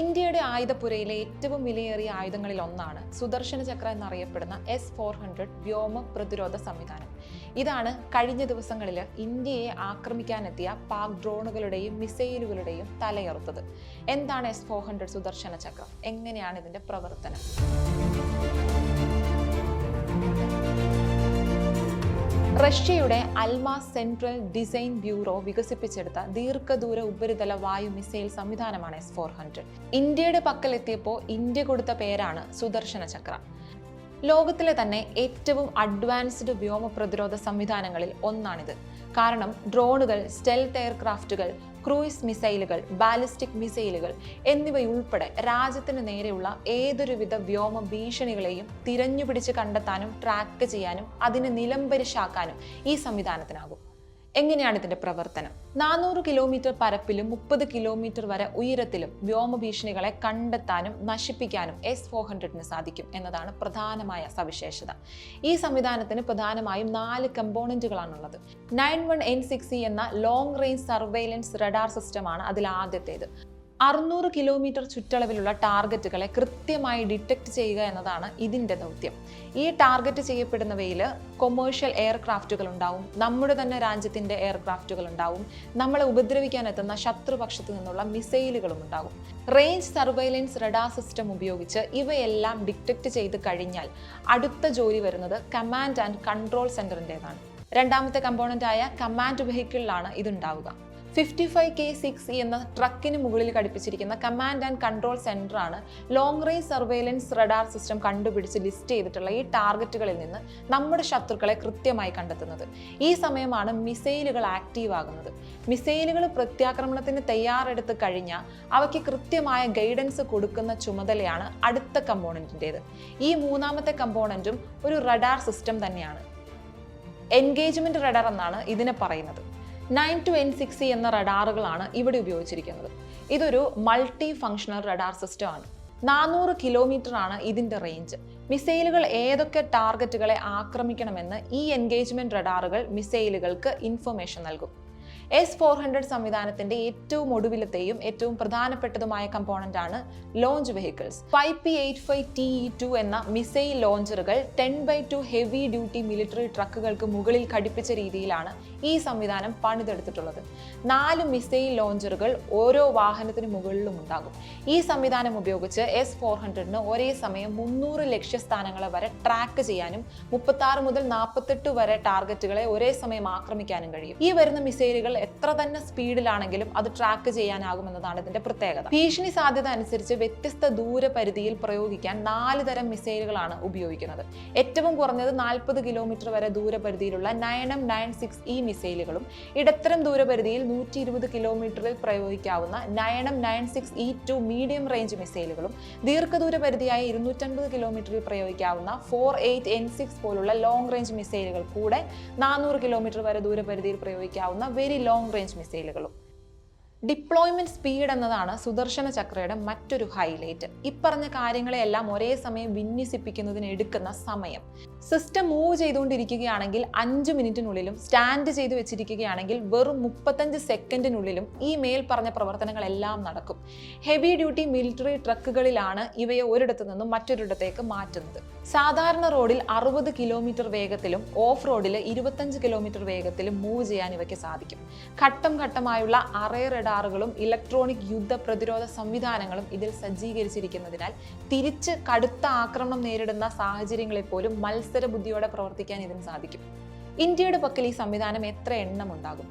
ഇന്ത്യയുടെ ആയുധപ്പുരയിലെ ഏറ്റവും വിലയേറിയ ആയുധങ്ങളിൽ ഒന്നാണ് സുദർശന ചക്ര എന്നറിയപ്പെടുന്ന എസ് ഫോർ ഹൺഡ്രഡ് വ്യോമ പ്രതിരോധ സംവിധാനം. ഇതാണ് കഴിഞ്ഞ ദിവസങ്ങളിൽ ഇന്ത്യയെ ആക്രമിക്കാനെത്തിയ പാക് ഡ്രോണുകളുടെയും മിസൈലുകളുടെയും തലയറുത്തത്. എന്താണ് എസ് ഫോർ ഹൺഡ്രഡ് സുദർശന ചക്രം? എങ്ങനെയാണ് ഇതിന്റെ പ്രവർത്തനം? റഷ്യയുടെ അൽമാ സെൻട്രൽ ഡിസൈൻ ബ്യൂറോ വികസിപ്പിച്ചെടുത്ത ദീർഘദൂര ഉപരിതല വായു മിസൈൽ സംവിധാനമാണ് എസ് ഫോർ ഹൺഡ്രഡ് ഇന്ത്യയുടെ പക്കലെത്തിയപ്പോൾ ഇന്ത്യ കൊടുത്ത പേരാണ് സുദർശന ചക്ര. ലോകത്തിലെ തന്നെ ഏറ്റവും അഡ്വാൻസ്ഡ് വ്യോമ പ്രതിരോധ സംവിധാനങ്ങളിൽ ഒന്നാണിത്. കാരണം ഡ്രോണുകൾ സ്റ്റെൽത്ത് എയർക്രാഫ്റ്റുകൾ ക്രൂയിസ് മിസൈലുകൾ ബാലിസ്റ്റിക് മിസൈലുകൾ എന്നിവയുൾപ്പെടെ രാജ്യത്തിന് നേരെയുള്ള ഏതൊരുവിധ വ്യോമ ഭീഷണികളെയും തിരഞ്ഞുപിടിച്ച് കണ്ടെത്താനും ട്രാക്ക് ചെയ്യാനും അതിനെ നിലംപരിശാക്കാനും ഈ സംവിധാനത്തിനാകും. എങ്ങനെയാണ് ഇതിന്റെ പ്രവർത്തനം? നാനൂറ് കിലോമീറ്റർ പരപ്പിലും മുപ്പത് കിലോമീറ്റർ വരെ ഉയരത്തിലും വ്യോമ ഭീഷണികളെ കണ്ടെത്താനും നശിപ്പിക്കാനും എസ് ഫോർ ഹൺഡ്രഡിന് സാധിക്കും എന്നതാണ് പ്രധാനമായ സവിശേഷത. ഈ സംവിധാനത്തിന് പ്രധാനമായും നാല് കമ്പോണന്റുകളാണുള്ളത് നയൻ വൺ എൻ സിക്സ് എന്ന ലോങ് റേഞ്ച് സർവൈലൻസ് റഡാർ സിസ്റ്റമാണ് അതിൽ ആദ്യത്തേത് അറുന്നൂറ് കിലോമീറ്റർ ചുറ്റളവിലുള്ള ടാർഗറ്റുകളെ കൃത്യമായി ഡിറ്റക്ട് ചെയ്യുക എന്നതാണ് ഇതിന്റെ ദൗത്യം. ഈ ടാർഗറ്റ് ചെയ്യപ്പെടുന്നവയിൽ കൊമേഴ്ഷ്യൽ എയർക്രാഫ്റ്റുകൾ ഉണ്ടാവും നമ്മുടെ തന്നെ രാജ്യത്തിന്റെ എയർക്രാഫ്റ്റുകൾ ഉണ്ടാവും നമ്മളെ ഉപദ്രവിക്കാൻ എത്തുന്ന ശത്രുപക്ഷത്തു നിന്നുള്ള മിസൈലുകളും ഉണ്ടാകും റേഞ്ച് സർവൈലൻസ് റഡാർ സിസ്റ്റം ഉപയോഗിച്ച് ഇവയെല്ലാം ഡിറ്റക്ട് ചെയ്ത് കഴിഞ്ഞാൽ അടുത്ത ജോലി വരുന്നത് കമാൻഡ് ആൻഡ് കൺട്രോൾ സെന്ററിന്റേതാണ് രണ്ടാമത്തെ കമ്പോണന്റ് ആയ കമാൻഡ് വെഹിക്കിളിലാണ് ഇതുണ്ടാവുക. ഫിഫ്റ്റി ഫൈവ് കെ സിക്സ് എന്ന ട്രക്കിന് മുകളിൽ ഘടിപ്പിച്ചിരിക്കുന്ന കമാൻഡ് ആൻഡ് കൺട്രോൾ സെന്റർ ആണ് long range surveillance radar system കണ്ടുപിടിച്ച് ലിസ്റ്റ് ചെയ്തിട്ടുള്ള ഈ ടാർഗറ്റുകളിൽ നിന്ന് നമ്മുടെ ശത്രുക്കളെ കൃത്യമായി കണ്ടെത്തുന്നത്. ഈ സമയമാണ് മിസൈലുകൾ ആക്റ്റീവ് ആകുന്നത്. മിസൈലുകൾ പ്രത്യാക്രമണത്തിന് തയ്യാറെടുത്ത് കഴിഞ്ഞാൽ അവയ്ക്ക് കൃത്യമായ ഗൈഡൻസ് കൊടുക്കുന്ന ചുമതലയാണ് അടുത്ത കമ്പോണന്റിന്റേത് ഈ മൂന്നാമത്തെ കമ്പോണന്റും ഒരു റഡാർ സിസ്റ്റം തന്നെയാണ്. എൻഗേജ്മെന്റ് റഡാർ എന്നാണ് ഇതിനെ പറയുന്നത്. നയൻ ടു എൻ സിക്സ് എന്ന റഡാറുകളാണ് ഇവിടെ ഉപയോഗിച്ചിരിക്കുന്നത്. ഇതൊരു മൾട്ടി ഫങ്ഷണൽ റഡാർ സിസ്റ്റം ആണ്. നാനൂറ് കിലോമീറ്റർ ആണ് ഇതിന്റെ റേഞ്ച് മിസൈലുകൾ ഏതൊക്കെ ടാർഗറ്റുകളെ ആക്രമിക്കണമെന്ന് ഈ എൻഗേജ്മെന്റ് റഡാറുകൾ മിസൈലുകൾക്ക് ഇൻഫർമേഷൻ നൽകും. എസ് ഫോർ ഹൺഡ്രഡ് സംവിധാനത്തിന്റെ ഏറ്റവും ഒടുവിലത്തെയും ഏറ്റവും പ്രധാനപ്പെട്ടതുമായ കമ്പോണന്റ് ആണ് launch vehicles five P eight five T E two എന്ന missile ലോഞ്ചറുകൾ ten by two heavy duty military ട്രക്കുകൾക്ക് മുകളിൽ ഘടിപ്പിച്ച രീതിയിലാണ് ഈ സംവിധാനം പണിതെടുത്തിട്ടുള്ളത്. നാല് മിസൈൽ ലോഞ്ചറുകൾ ഓരോ വാഹനത്തിന് മുകളിലും ഉണ്ടാകും. ഈ സംവിധാനം ഉപയോഗിച്ച് എസ് ഫോർ ഹൺഡ്രഡിന് ഒരേ സമയം മുന്നൂറ് ലക്ഷ്യസ്ഥാനങ്ങളെ വരെ ട്രാക്ക് ചെയ്യാനും മുപ്പത്തി മുതൽ നാൽപ്പത്തെട്ട് വരെ ടാർഗറ്റുകളെ ഒരേ സമയം ആക്രമിക്കാനും കഴിയും. ഈ വരുന്ന മിസൈലുകൾ എത്ര തന്നെ സ്പീഡിലാണെങ്കിലും അത് ട്രാക്ക് ചെയ്യാനാകുമെന്നതാണ് ഇതിന്റെ പ്രത്യേകത. ഭീഷണി സാധ്യത അനുസരിച്ച് വ്യത്യസ്ത ദൂരപരിധിയിൽ പ്രയോഗിക്കാൻ നാല് തരം മിസൈലുകളാണ് ഉപയോഗിക്കുന്നത്. ഏറ്റവും കുറഞ്ഞത് നാൽപ്പത് കിലോമീറ്റർ വരെ ദൂരപരിധിയിലുള്ള nine M nine six E മിസൈലുകളും ഇടത്തരം ദൂരപരിധിയിൽ നൂറ്റി ഇരുപത് കിലോമീറ്ററിൽ പ്രയോഗിക്കാവുന്ന nine M nine six E two medium range മിസൈലുകളും ദീർഘദൂര പരിധിയായ ഇരുന്നൂറ്റൻപത് കിലോമീറ്ററിൽ പ്രയോഗിക്കാവുന്ന ഫോർ എയ്റ്റ് എൻ സിക്സ് പോലുള്ള ലോങ് റേഞ്ച് മിസൈലുകൾ കൂടെ നാനൂറ് കിലോമീറ്റർ വരെ ദൂരപരിധിയിൽ പ്രയോഗിക്കാവുന്ന വെരി ലോങ് റേഞ്ച് മിസൈലുകളും ഡിപ്ലോയ്മെന്റ് സ്പീഡ് എന്നതാണ് സുദർശന ചക്രയുടെ മറ്റൊരു ഹൈലൈറ്റ് ഇപ്പറഞ്ഞ കാര്യങ്ങളെല്ലാം ഒരേ സമയം വിന്യസിപ്പിക്കുന്നതിന് എടുക്കുന്ന സമയം. സിസ്റ്റം മൂവ് ചെയ്തുകൊണ്ടിരിക്കുകയാണെങ്കിൽ അഞ്ച് മിനിറ്റിനുള്ളിലും സ്റ്റാൻഡ് ചെയ്ത് വെച്ചിരിക്കുകയാണെങ്കിൽ വെറും മുപ്പത്തഞ്ച് സെക്കൻഡിനുള്ളിലും ഈ മേൽ പറഞ്ഞ പ്രവർത്തനങ്ങളെല്ലാം നടക്കും. ഹെവി ഡ്യൂട്ടി മിലിറ്ററി ട്രക്കുകളിലാണ് ഇവയെ ഒരിടത്തു നിന്നും മറ്റൊരിടത്തേക്ക് മാറ്റുന്നത്. സാധാരണ റോഡിൽ അറുപത് കിലോമീറ്റർ വേഗത്തിലും ഓഫ് റോഡിൽ ഇരുപത്തഞ്ച് കിലോമീറ്റർ വേഗത്തിലും മൂവ് ചെയ്യാൻ ഇവയ്ക്ക് സാധിക്കും. ഘട്ടം ഘട്ടമായുള്ള അറേ റഡാറുകളും ഇലക്ട്രോണിക് യുദ്ധ പ്രതിരോധ സംവിധാനങ്ങളും ഇതിൽ സജ്ജീകരിച്ചിരിക്കുന്നതിനാൽ തിരിച്ച് കടുത്ത ആക്രമണം നേരിടുന്ന സാഹചര്യങ്ങളിൽ പോലും മത്സര ബുദ്ധിയോടെ പ്രവർത്തിക്കാൻ ഇതിന് സാധിക്കും. ഇന്ത്യയുടെ പക്കൽ ഈ സംവിധാനം എത്ര എണ്ണം ഉണ്ടാകും?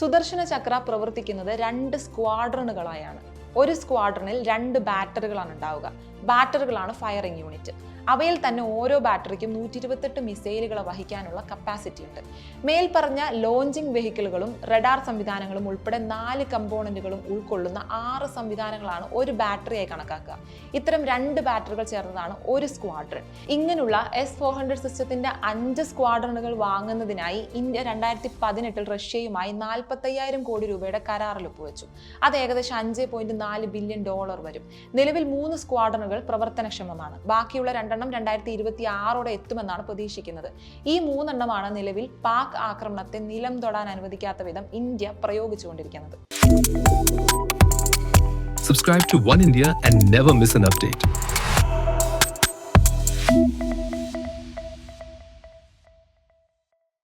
സുദർശന ചക്ര പ്രവർത്തിക്കുന്നത് രണ്ട് സ്ക്വാഡ്രണുകളായാണ് ഒരു സ്ക്വാഡ്രണിൽ രണ്ട് ബാറ്ററികളാണ് ഉണ്ടാവുക. ബാറ്ററികളാണ് ഫയറിംഗ് യൂണിറ്റ്. അവയിൽ തന്നെ ഓരോ ബാറ്ററിക്കും നൂറ്റി ഇരുപത്തെട്ട് മിസൈലുകൾ വഹിക്കാനുള്ള കപ്പാസിറ്റി ഉണ്ട്. മേൽപ്പറഞ്ഞ പറഞ്ഞ ലോഞ്ചിങ് വെഹിക്കിളുകളും റഡാർ സംവിധാനങ്ങളും ഉൾപ്പെടെ നാല് കമ്പോണന്റുകളും ഉൾക്കൊള്ളുന്ന ആറ് സംവിധാനങ്ങളാണ് ഒരു ബാറ്ററിയായി കണക്കാക്കുക. ഇത്തരം രണ്ട് ബാറ്ററികൾ ചേർന്നതാണ് ഒരു സ്ക്വാഡ്രൺ ഇങ്ങനെയുള്ള എസ് ഫോർ ഹൺഡ്രഡ് സിസ്റ്റത്തിന്റെ അഞ്ച് സ്ക്വാഡ്രണുകൾ വാങ്ങുന്നതിനായി ഇന്ത്യ രണ്ടായിരത്തി പതിനെട്ടിൽ റഷ്യയുമായി നാൽപ്പത്തയ്യായിരം കോടി രൂപയുടെ കരാറിൽ ഒപ്പുവെച്ചു. അത് ഏകദേശം അഞ്ച് പോയിന്റ് നാല് ബില്യൺ ഡോളർ വരും. നിലവിൽ മൂന്ന് സ്ക്വാഡ്രണുകൾ പ്രവർത്തനക്ഷമമാണ്. ബാക്കിയുള്ള രണ്ടെണ്ണം രണ്ടായിരത്തി ഇരുപത്തി ആറോടെ എത്തുമെന്നാണ് പ്രതീക്ഷിക്കുന്നത്. ഈ മൂന്നെണ്ണമാണ് നിലവിൽ പാക് ആക്രമണത്തെ നിലം തൊടാൻ അനുവദിക്കാത്ത വിധം ഇന്ത്യ പ്രയോഗിച്ചുകൊണ്ടിരിക്കുന്നത്. Subscribe to One India and never miss an update.